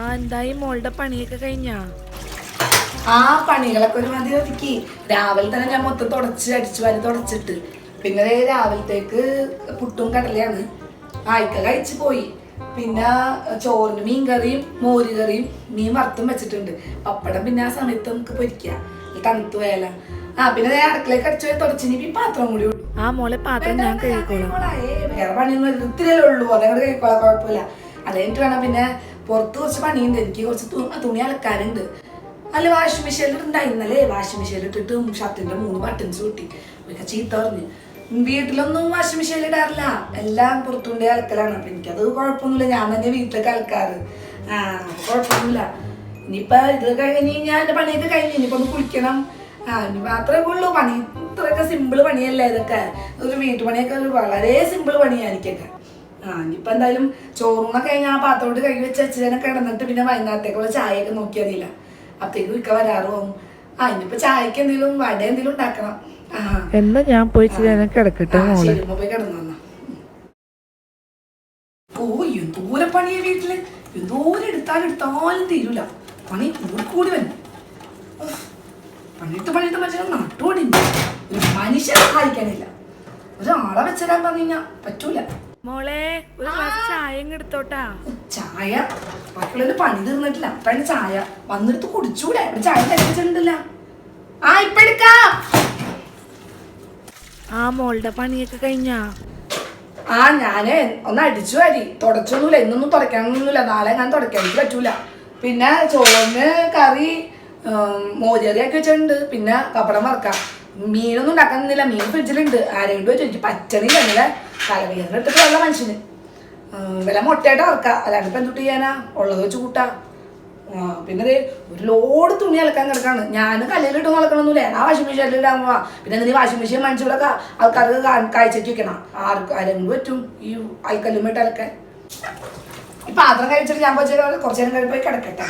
ആ എന്തായി മോളുടെ പണിയൊക്കെ കഴിഞ്ഞാ? ആ പണികളൊക്കെ ഒരു മതി ഒതുക്കി. രാവിലെ തന്നെ ഞാൻ മൊത്തം തുടച്ച് അടിച്ചു വാരി തുടച്ചിട്ട്. പിന്നെ രാവിലത്തേക്ക് പുട്ടും കടലയാണ്. ആയിക്ക കഴിച്ചു പോയി. പിന്നെ ചോറിന് മീൻ കറിയും മോര് കറിയും മീൻ വറുത്തും വെച്ചിട്ടുണ്ട്. പപ്പടം പിന്നെ ആ സമയത്ത് നമുക്ക് പൊരിക്കാം. തണുത്തു പോയാല ആ പിന്നെ അടുക്കളയൊക്കെ അടിച്ചു പോയി തുടച്ചിനി പാത്രം കൂടി ആ മോളെ പാത്രം ഞാൻ കഴിക്കോളാം വേറെ പണിയൊന്നും ഇത്തിരിയല്ലേ ഉള്ളൂ. അതങ്ങോട്ട് കഴിക്കോളാം കുഴപ്പമില്ല. അത് കഴിഞ്ഞിട്ട് വേണം പിന്നെ പുറത്ത് കുറച്ച് പണിയുണ്ട്. എനിക്ക് കുറച്ച് തുണി അലക്കാനുണ്ട്. അല്ല വാഷിംഗ് മെഷീനിൽ ഉണ്ടായിരുന്നല്ലേ വാഷിംഗ് മെഷീനിൽ ഇട്ടിട്ട് ഷർട്ടിന്റെ മൂന്ന് ബട്ടൺസ് കൂട്ടി. ഒക്കെ ചീത്ത പറഞ്ഞു. വീട്ടിലൊന്നും വാഷിംഗ് മെഷീനിൽ ഇടാറില്ല. എല്ലാം പുറത്തുകൊണ്ടേ അലക്കലാണ്. അപ്പൊ എനിക്കത് കുഴപ്പമൊന്നുമില്ല. ഞാൻ തന്നെ വീട്ടിലൊക്കെ അലക്കാറ്. ആ കുഴപ്പമൊന്നുമില്ല. ഇനിയിപ്പൊ ഇത് കഴിഞ്ഞ് കഴിഞ്ഞാൽ എന്റെ പണിയൊക്കെ കഴിഞ്ഞ്. ഇനിയിപ്പോ ഒന്ന് കുളിക്കണം. ആ ഇനി മാത്രമേ ഉള്ളൂ. പണി ഇത്രയൊക്കെ സിമ്പിൾ പണിയല്ലേ ഇതൊക്കെ. ഒരു വീട്ടുപണിയൊക്കെ വളരെ സിമ്പിൾ പണിയാണ് എനിക്കൊക്കെ ആ ഇനിയിപ്പൊ എന്തായാലും ചോറൂണൊക്കെ കഴിഞ്ഞാൽ ആ പാത്രത്തോട് കഴുകി വെച്ച് അച്ഛനൊക്കെ കിടന്നിട്ട് പിന്നെ വൈകുന്നേരത്തേക്കുള്ള ചായയൊക്കെ ഒക്കെ മതിയില്ല അപ്പത്തേക്ക് മിക്ക വരാറും. ആ ഇനിയിപ്പൊ ചായക്ക് എന്തെങ്കിലും വട എന്തെങ്കിലും ഉണ്ടാക്കണം. ആ. എന്നാ ഞാൻ പോയി കിടക്കട്ടെ ശരി പോയി കിടന്നു വന്നാ ഓ എന്തോരം പണിയെ വീട്ടിൽ? എന്തോരം എടുത്താലും എടുത്താലും തീരൂല. പണി കൂടി കൂടി വന്നു. പണിയിട്ട് പണിയിട്ട് മനുഷ്യൻ നട്ടോടി ഒരു മനുഷ്യനെ സഹായിക്കാനില്ല. ഒരാളെ വെച്ചരാൻ പറഞ്ഞു കഴിഞ്ഞാ പറ്റൂല. മോളെ ഒരു ഗ്ലാസ് ചായ എടുത്തോട്ടാ. ചായ? മക്കളെ പണി തീർന്നിട്ടില്ല. അപ്പഴ ചായ. വന്നെടുത്ത് കുടിച്ചൂടെ. ഇവിടെ ചായ കഴിച്ചിട്ടുണ്ടല്ല. ആ ഇപ്പൊ ആ മോളുടെ പണിയൊക്കെ കഴിഞ്ഞാ? ആ ഞാൻ ഒന്ന് അടിച്ചു വരി. തുടച്ചൊന്നുമില്ല. ഇന്നൊന്നും തുടയ്ക്കാനൊന്നുമില്ല. നാളെ ഞാൻ തുടയ്ക്കാൻ പറ്റൂല. പിന്നെ ചോറിന് കറി മോചറി ആക്കി വെച്ചിട്ടുണ്ട്. പിന്നെ പപ്പടം വറക്കാം. മീനൊന്നും ഉണ്ടാക്കാനില്ല മീൻ ഫ്രിഡ്ജിലുണ്ട്. ആരെങ്കിലും വെച്ചു എനിക്ക് പച്ചണില്ല തലവേദന എടുത്തിട്ട് മനുഷ്യന്. വില മുട്ടയായിട്ട് വറക്കാം അല്ലാണ്ട് ഇപ്പം എന്തുട്ട് ചെയ്യാനാ? ഉള്ളത് വെച്ച് കൂട്ടാ. പിന്നെ ഒരു ലോഡ് തുണി അലക്കാൻ കിടക്കാണ്. ഞാൻ കല്ലിലിട്ട് നടക്കണമെന്നില്ല ആ വാഷിംഗ് മെഷീനിൽ ഇടാൻ പോവാ. പിന്നെ എന്തിനാ വാഷിംഗ് മെഷീൻ മനുഷ്യരൊക്കെ ആൾക്കാർക്ക് കാഴ്ചയ്ക്ക് വെക്കണം? ആർക്ക് ആരെങ്കിലും പറ്റും ഈ അൽക്കല്ലുമായിട്ട് അലക്കാൻ. ഈ പാത്രം കഴിച്ചിട്ട് ഞാൻ പോയി കുറച്ച് നേരം കഴിപ്പോയി കിടക്കട്ടെ.